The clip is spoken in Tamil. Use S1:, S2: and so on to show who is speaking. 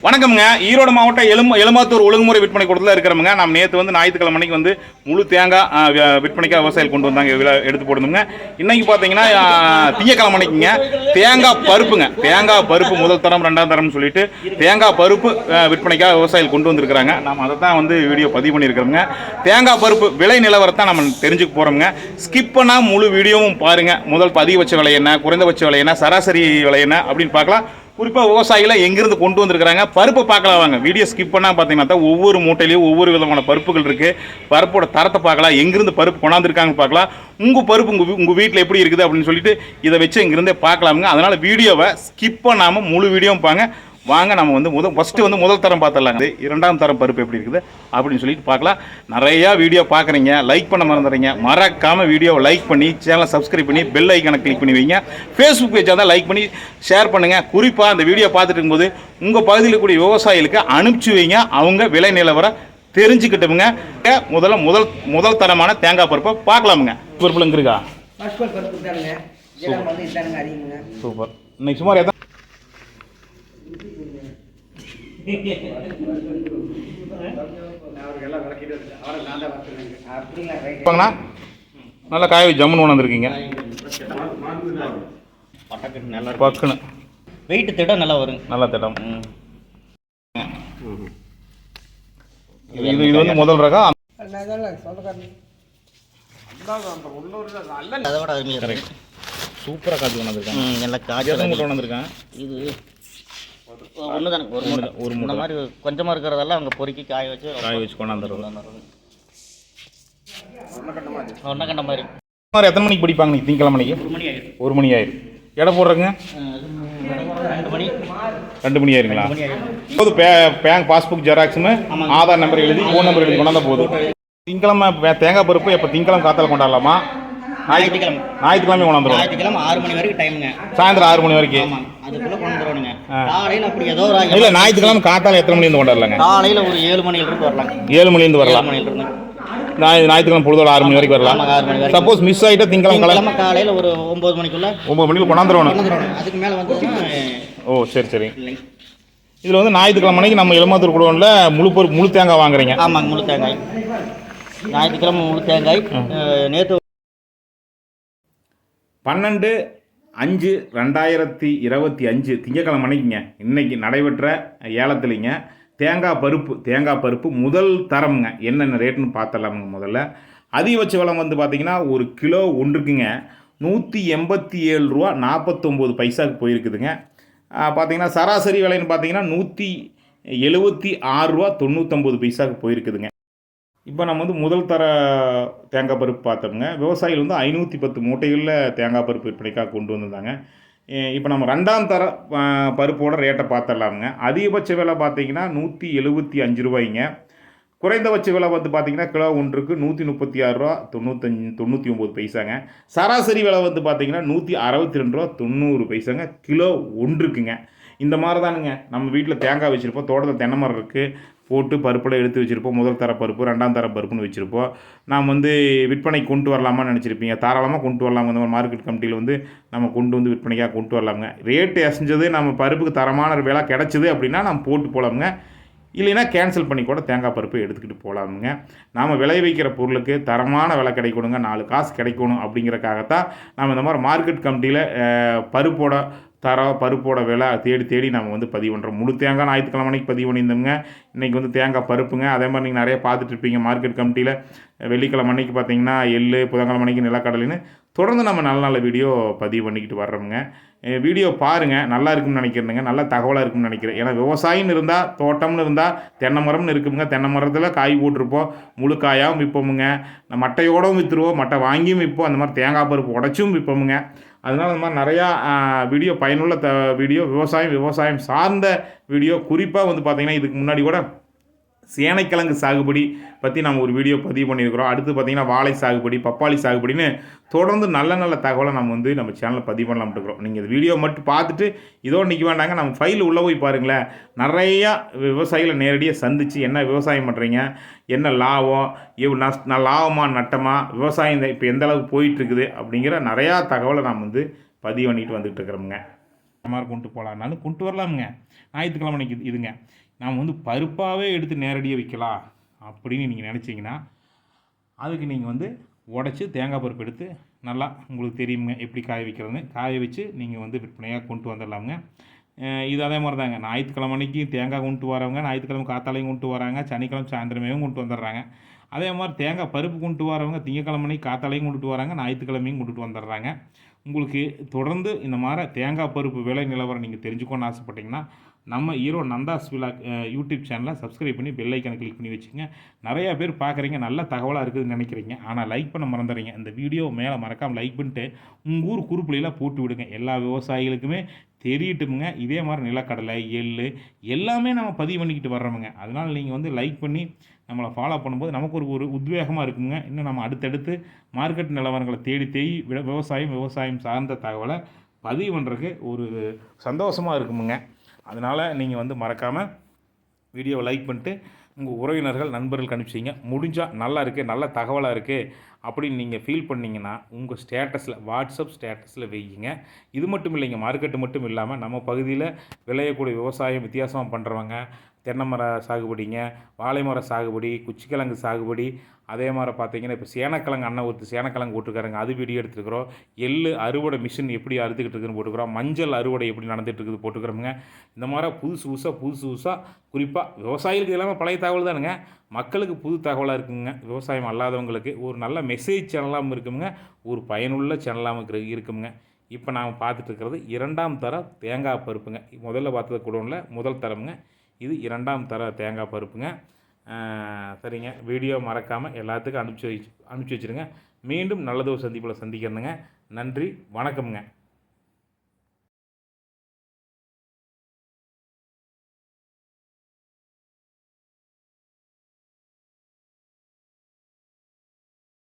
S1: வணக்கம்ங்க. ஈரோடு மாவட்டம் எலும் எலுமாத்தூர் ஒழுங்குமுறை விற்பனை கூடத்தில் இருக்கிறவங்க நம்ம நேற்று வந்து ஞாயிற்றுக்கிழமை அன்னைக்கு வந்து முழு தேங்காய் விற்பனைக்காக விவசாயிகள் கொண்டு வந்தாங்க விழா எடுத்து போடணுங்க இன்றைக்கி பார்த்தீங்கன்னா ஆ, திங்கட்கிழமை தேங்காய் பருப்புங்க. தேங்காய் பருப்பு முதல் தரம் ரெண்டாம் தரம்னு சொல்லிட்டு தேங்காய் பருப்பு விற்பனைக்காக விவசாயிகள் கொண்டு வந்திருக்கிறாங்க. நம்ம அதை தான் வந்து வீடியோ பதிவு பண்ணியிருக்கிறோங்க தேங்காய் பருப்பு விலை நிலவரத்தை நம்ம தெரிஞ்சுக்க போகிறோங்க ஸ்கிப் பண்ணால் முழு வீடியோவும் பாருங்கள் முதல் பதிவச்ச விலை என்ன குறைந்தபட்ச விலை என்ன சராசரி விலை என்ன அப்படின்னு பார்க்கலாம். குறிப்பாக விவசாயிகளை எங்கேருந்து கொண்டு வந்திருக்கிறாங்க? பருப்பு பார்க்கலாம் வாங்க. வீடியோ ஸ்கிப் பண்ணால் பார்த்தீங்கன்னா தான் ஒவ்வொரு மூட்டையிலையும் ஒவ்வொரு விதமான பருப்புகள் இருக்குது பருப்போட தரத்தை பார்க்கலாம். எங்கேருந்து பருப்பு கொண்டாந்துருக்காங்கன்னு பார்க்கலாம். உங்கள் பருப்பு உங்கள் உங்கள் வீட்டில் எப்படி இருக்குது அப்படின்னு சொல்லிட்டு இதை வச்சு இங்கேருந்தே பார்க்கலாமுங்க. அதனால் வீடியோவை ஸ்கிப் பண்ணாமல் முழு வீடியோவும் பாங்க வாங்க நம்ம வந்து முதல் ஃபஸ்ட்டு வந்து முதல் தரம் பார்த்துடலாங்க. இரண்டாம் தரம் பருப்பு எப்படி இருக்குது அப்படின்னு சொல்லிட்டு பார்க்கலாம். நிறையா வீடியோ பார்க்குறீங்க லைக் பண்ண மறந்துடுறீங்க. மறக்காமல் வீடியோவை லைக் பண்ணி சேனலை சப்ஸ்கிரைப் பண்ணி பெல் ஐக்கனை கிளிக் பண்ணி வைங்க. ஃபேஸ்புக் பேஜாக தான் லைக் பண்ணி ஷேர் பண்ணுங்கள் குறிப்பாக அந்த வீடியோ பார்த்துட்டு இருக்கும்போது உங்கள் பகுதியில் கூடிய விவசாயிகளுக்கு அனுப்பிச்சி வைங்க. அவங்க விலை நிலவரம் தெரிஞ்சுக்கிட்டோமுங்க முதல்ல முதல் முதல் தரமான தேங்காய் பருப்பை பார்க்கலாமுங்க. பருப்புலங்க இருக்கா? சூப்பர். இன்னைக்கு சுமார் எத்தனை
S2: அப்படிங்களா
S1: நல்லா காய ஜம்முன்னு வந்திருக்கீங்க
S3: நல்லா
S1: பக்குன்னு.
S3: வெயிட் திட நல்லா வருங்க
S1: நல்லா திட்டம் இது இது வந்து முதல் ரகம்
S3: அதை விட அருமையாக
S1: சூப்பராக காய்ச்சி கொண்டு வந்திருக்காங்க
S3: ம் நல்லா காய்ச்சல்
S1: கொண்டு வந்திருக்காங்க
S3: இது ஒன்று தானே ஒரு மூட்டை.
S1: ஒரு
S3: இந்த மாதிரி கொஞ்சமாக இருக்கிறதெல்லாம் அவங்க பொறுக்கி காய வச்சு
S1: காய வச்சு கொண்டாந்துருவோம்.
S3: ஒன்றை கண்ட மாதிரி.
S1: சுமார் எத்தனை மணிக்கு படிப்பாங்க நீ திங்கக்கிழமை மணிக்கு
S3: ஒரு மணி ஆயிடும்
S1: ஒரு மணி ஆயிரும். எடை போடுறங்க
S3: ரெண்டு மணி.
S1: ரெண்டு மணி ஆயிருங்களா?
S3: மணி ஆயிடும்
S1: போது பே பேங்க் பாஸ்புக் ஜெராக்ஸுமே. ஆதார் நம்பர் எழுதி ஃபோன் நம்பர் எழுதி கொண்டாந்தா போதும். திங்கக்கிழமை தேங்காய் பருப்பு எப்போ திங்கக்கிழமை காத்தால கொண்டாடலாமா? ஞாயிற்றுக்கிழமை.
S3: ஞாயிற்றுக்கிழமை ஆறு மணி வரைக்கும் டைமுங்க
S1: சாயந்தரம் ஆறு மணி வரைக்கும்.
S3: ஆமாங்க. அதுக்குள்ளே கொண்டு வந்துடுவானுங்க
S1: ஆ.
S3: காலையில் அப்படி ஏதோ ஒரு
S1: இல்லை ஞாயிற்றுக்கிழமை காத்தால எத்தனை மணிலேருந்து கொண்டாடலாங்க?
S3: காலையில் ஒரு ஏழு மணியிலிருந்து வரலாங்க.
S1: ஏழு மணிலேருந்து வரலாம். ஞாயிற்றுக்கிழமை பொழுதோட ஆறு மணி வரைக்கும் வரலாம். சப்போஸ் மிஸ் ஆகிட்டா திங்கக்கிழமை காலை
S3: கிழமை காலையில் ஒரு ஒம்பது மணிக்குள்ள
S1: ஒம்பது மணிக்கு கொண்டாந்துருவோம்
S3: கொண்டு அதுக்கு மேலே
S1: ஓ சரி சரி. இதில் வந்து ஞாயிற்றுக்கிழமை அன்னைக்கு நம்ம எலுமாத்தூர் குடோனில் முழு பொருள் முழு தேங்காய் வாங்குறீங்க.
S3: ஆமாங்க முழு தேங்காய். ஞாயிற்றுக்கிழமை முழு தேங்காய். நேற்று
S1: பன்னெண்டு அஞ்சு ரெண்டாயிரத்தி இருபத்தி அஞ்சு. திங்கக்கிழமை அன்னைக்குங்க. இன்னைக்கு நடைபெற்ற ஏலத்துலைங்க. தேங்காய் பருப்பு தேங்காய் பருப்பு முதல் தரம்ங்க. என்னென்ன ரேட்டுன்னு பார்த்தலாமுங்க முதல்ல. அதிகபட்ச விலை வந்து பார்த்தீங்கன்னா ஒரு கிலோ ஒன்றுக்குங்க நூற்றி எண்பத்தி ஏழு ரூபா நாற்பத்தொம்போது பைசாவுக்கு போயிருக்குதுங்க. பார்த்திங்கன்னா பார்த்தீங்கன்னா சராசரி விலைன்னு பார்த்தீங்கன்னா நூற்றி எழுபத்தி ஆறுரூவா தொண்ணூற்றொம்பது பைசாவுக்கு போயிருக்குதுங்க. இப்போ நம்ம வந்து முதல் தர தேங்காய் பருப்பு பார்த்தோம்ங்க. விவசாயிகள் வந்து ஐநூற்றி பத்து மூட்டைகளில் தேங்காய் பருப்பு விற்பனைக்காக கொண்டு வந்திருந்தாங்க. இப்போ நம்ம ரெண்டாம் தர பருப்போட ரேட்டை பார்த்துடலாமுங்க. அதிகபட்ச விலை பார்த்தீங்கன்னா நூற்றி எழுபத்தி அஞ்சு ரூபாய்ங்க. குறைந்தபட்ச விலை வந்து பார்த்தீங்கன்னா கிலோ ஒன்றுக்கு நூற்றி முப்பத்தி ஆறு ரூபா தொண்ணூத்தஞ்சு தொண்ணூற்றி ஒம்பது பைசாங்க. சராசரி விலை வந்து பார்த்தீங்கன்னா நூற்றி அறுபத்தி ரெண்டு ரூபா தொண்ணூறு பைசாங்க. கிலோ ஒன்றுக்குங்க. இந்த மாதிரி தானுங்க நம்ம வீட்டில் தேங்காய் வச்சுருப்போம் தோட்டத்தில் தென்னை மரம் இருக்குது போட்டு பருப்பில் எடுத்து வச்சுருப்போம் முதல் தர பருப்பு ரெண்டாம் தர பருப்புன்னு வச்சுருப்போம். நாம் வந்து விற்பனை கொண்டு வரலாமான்னு நினச்சிருப்பீங்க. தாராளமாக கொண்டு வரலாமா. இந்த மாதிரி மார்க்கெட் கமிட்டியில் வந்து நம்ம கொண்டு வந்து விற்பனைக்காக கொண்டு வரலாமுங்க. ரேட்டு அசைஞ்சது நம்ம பருப்புக்கு தரமான விலை கிடச்சிது அப்படின்னா நம்ம போட்டு போகலாமுங்க இல்லைன்னா கேன்சல் பண்ணி கூட தேங்காய் பருப்பு எடுத்துக்கிட்டு போகலாமுங்க நாம் விளை வைக்கிற பொருளுக்கு தரமான விலை கிடைக்கணுங்க. நாலு காசு கிடைக்கணும் அப்படிங்கிறக்காகத்தான் நம்ம இந்த மாதிரி மார்க்கெட் கமிட்டியில் பருப்போட தரம் பருப்போட விலை தேடி தேடி நம்ம வந்து பதிவு பண்ணுறோம் முழு தேங்காய் ஞாயிற்றுக்கிழமை பதிவு பண்ணியிருந்தோங்க. இன்றைக்கி வந்து தேங்காய் பருப்புங்க. அதே மாதிரி நீங்கள் நிறைய பார்த்துட்டு இருப்பீங்க. மார்க்கெட் கமிட்டியில் வெள்ளிக்கிழமை அன்னைக்கு பார்த்தீங்கன்னா எள்ளு புதன்கிழமை அன்னைக்கு நிலக்கடலைன்னு தொடர்ந்து நம்ம நல்ல நல்ல வீடியோ பதிவு பண்ணிக்கிட்டு வர்றோமுங்க. வீடியோ பாருங்கள் நல்லா இருக்கும்னு நினைக்கிறேனுங்க. நல்ல தகவலாக இருக்கும்னு நினைக்கிறேன். ஏன்னா விவசாயின்னு இருந்தால் தோட்டம்னு இருந்தால் தென்னை மரம்னு இருக்குமுங்க. தென்னை மரத்தில் காய் போட்டிருப்போம். முழு காயாகவும் விற்போமுங்க மட்டையோடவும் விற்றுருவோம் மட்டை வாங்கியும் விற்போம் அந்த மாதிரி தேங்காய் பருப்பு உடச்சும் விற்போமுங்க அதனால் இந்த மாதிரி நிறையா வீடியோ பயனுள்ள த வீடியோ விவசாயம் விவசாயம் சார்ந்த வீடியோ குறிப்பாக வந்து பார்த்திங்கன்னா இதுக்கு முன்னாடி கூட சேனைக்கிழங்கு சாகுபடி பற்றி நம்ம ஒரு வீடியோ பதிவு பண்ணியிருக்கிறோம். அடுத்து பார்த்திங்கன்னா வாழை சாகுபடி பப்பாளி சாகுபடின்னு தொடர்ந்து நல்ல நல்ல தகவலை நம்ம வந்து நம்ம சேனலில் பதிவு பண்ணலாம்னு இருக்கிறோம். நீங்கள் இந்த வீடியோ மட்டும் பார்த்துட்டு இதோ நிற்க வேண்டாங்க நம்ம ஃபைல் உள்ளே போய் பாருங்களேன். நிறையா விவசாயிகளை நேரடியாக சந்தித்து என்ன விவசாயம் பண்ணுறீங்க என்ன லாபம் எவ் நஷ் நான் நட்டமாக நட்டமா விவசாயம் இப்போ எந்த அளவுக்கு போயிட்டுருக்குது அப்படிங்கிற நிறையா தகவலை நாம் வந்து பதிவு பண்ணிட்டு வந்துகிட்டு இருக்கிறோமுங்க. மாதிரி கொண்டு போகலான்னாலும் கொண்டு வரலாமுங்க. ஞாயிற்றுக்கிழமை நிற்கிது இதுங்க. நாம் வந்து பருப்பாகவே எடுத்து நேரடியாக விற்கலாம் அப்படின்னு நீங்கள் நினச்சிங்கன்னா அதுக்கு நீங்கள் வந்து உடச்சி தேங்காய் பருப்பு எடுத்து நல்லா உங்களுக்கு தெரியுங்க எப்படி காய வைக்கிறதுன்னு. காய வச்சு நீங்கள் வந்து விற்பனையாக கொண்டு வந்துடலாமுங்க. இது அதே மாதிரி தாங்க ஞாயிற்றுக்கிழமை அன்றைக்கி தேங்காய் கொண்டு வரவங்க ஞாயிற்றுக்கிழமை காத்தாலையும் கொண்டு வராங்க சனிக்கிழமை சாயந்தரமேவும் கொண்டு வந்துடுறாங்க. அதே மாதிரி தேங்காய் பருப்பு கொண்டு வரவங்க திங்கக்கிழமை அன்னைக்கு காத்தாலையும் கொண்டுட்டு வராங்க ஞாயிற்றுக்கிழமையும் கொண்டுட்டு வந்துடுறாங்க. உங்களுக்கு தொடர்ந்து இந்த மாதிரி தேங்காய் பருப்பு விலை நிலவரம் நீங்கள் தெரிஞ்சுக்கணும்னு ஆசைப்பட்டீங்கன்னா நம்ம ஹீரோ நந்தாஸ் விழா யூடியூப் சேனலை சப்ஸ்கிரைப் பண்ணி பெல் ஐக்கனை கிளிக் பண்ணி வச்சுங்க. நிறையா பேர் பார்க்குறீங்க நல்ல தகவலாக இருக்குதுன்னு நினைக்கிறீங்க. ஆனால் லைக் பண்ண மறந்துடுறீங்க. இந்த வீடியோ மேலே மறக்காமல் லைக் பண்ணிட்டு உங்கள் ஊர் குறுப்புலையெல்லாம் போட்டு விடுங்க. எல்லா விவசாயிகளுக்குமே தெரியட்டுமுங்க. இதே மாதிரி நிலக்கடலை எள் எல்லாமே நம்ம பதிவு பண்ணிக்கிட்டு வர்றோமுங்க. அதனால் நீங்கள் வந்து லைக் பண்ணி நம்மளை ஃபாலோ பண்ணும்போது நமக்கு ஒரு ஒரு உத்வேகமாக இருக்குங்க. இன்னும் நம்ம அடுத்தடுத்து மார்க்கெட் நிலவரங்களை தேடி தேடி விட- விவசாயம் விவசாயம் சார்ந்த தகவலை பதிவு பண்ணுறதுக்கு ஒரு சந்தோஷமாக இருக்குமுங்க. அதனால் நீங்கள் வந்து மறக்காமல் வீடியோவை லைக் பண்ணிட்டு உங்கள் உறவினர்கள் நண்பர்களுக்கு அனுப்பிச்சிங்க முடிஞ்சால் நல்லா இருக்குது நல்ல தகவலாக இருக்குது அப்படின்னு நீங்கள் ஃபீல் பண்ணிங்கன்னா உங்கள் ஸ்டேட்டஸில் வாட்ஸ்அப் ஸ்டேட்டஸில் வையுங்க. இது மட்டும் இல்லைங்க மார்க்கெட்டு மட்டும் இல்லாமல் நம்ம பகுதியில் விளையக்கூடிய விவசாயம் வித்தியாசமாக பண்ணுறவங்க தென்னை மர சாகுபடிங்க வாழை மர சாகுபடி குச்சிக்கிழங்கு சாகுபடி அதே மாதிரி பார்த்தீங்கன்னா இப்போ சேனக்கிழங்கு அண்ணன் ஒருத்தர் சேனக்கிழங்கு போட்டுருக்காருங்க அது வீடியோ எடுத்துருக்குறோம். எள்ளு அறுவடை மிஷின் எப்படி அறுத்துக்கிட்டு இருக்குன்னு போட்டுக்கிறோம். மஞ்சள் அறுவடை எப்படி நடந்துகிட்டு இருக்குது போட்டுக்கிறோமுங்க. இந்த மாதிரி புதுசு புதுசாக புதுசு புதுசாக குறிப்பாக விவசாயிகளுக்கு எல்லாமே பழைய தகவல் தானுங்க. மக்களுக்கு புது தகவலாக இருக்குங்க. விவசாயம் அல்லாதவங்களுக்கு ஒரு நல்ல மெசேஜ் சேனலாகவும் இருக்குங்க ஒரு பயனுள்ள சேனலாகவும் இருக்கு இருக்குங்க இப்போ நாம் பார்த்துட்டு இருக்கிறது இரண்டாம் தர தேங்காய் பருப்புங்க. முதல்ல பார்த்தது குடோனில் முதல் தரமுங்க. இது இரண்டாம் தர தேங்காய் பருப்புங்க. சரிங்க. வீடியோ மறக்காமல் எல்லாத்துக்கும் அனுப்பிச்சி வச்சு அனுப்பிச்சி வச்சுருங்க. மீண்டும் நல்லதொரு சந்திப்பில் சந்திக்கிறேனுங்க. நன்றி வணக்கம்ங்க.